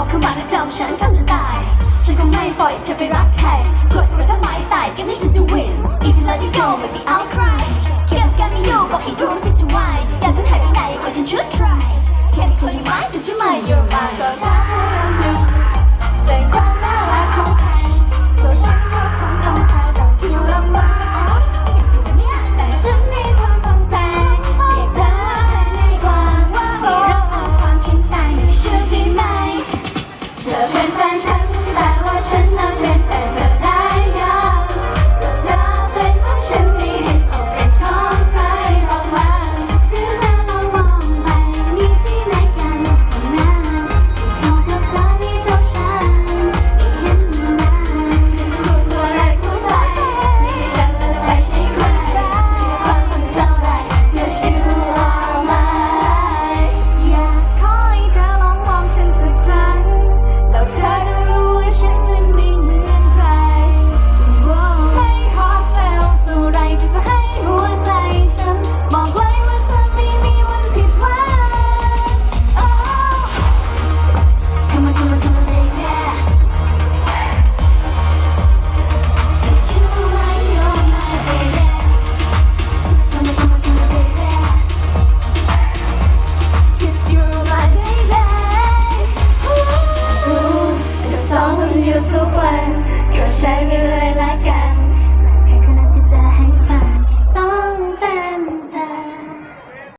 อบเข้ามาแล้วจำฉันกัจะตาย ฉันก็ไม่ปล่อยเธอไปรักใครกดมันถ้าไม่ตายก็ไม่ฉันจะวิน If you let it go maybe I'll cry เก็บกันไม่อยู่บอกให้รู้ฉันจะ why อยากเพิ่งหายไปไหนก็ฉันช่วย try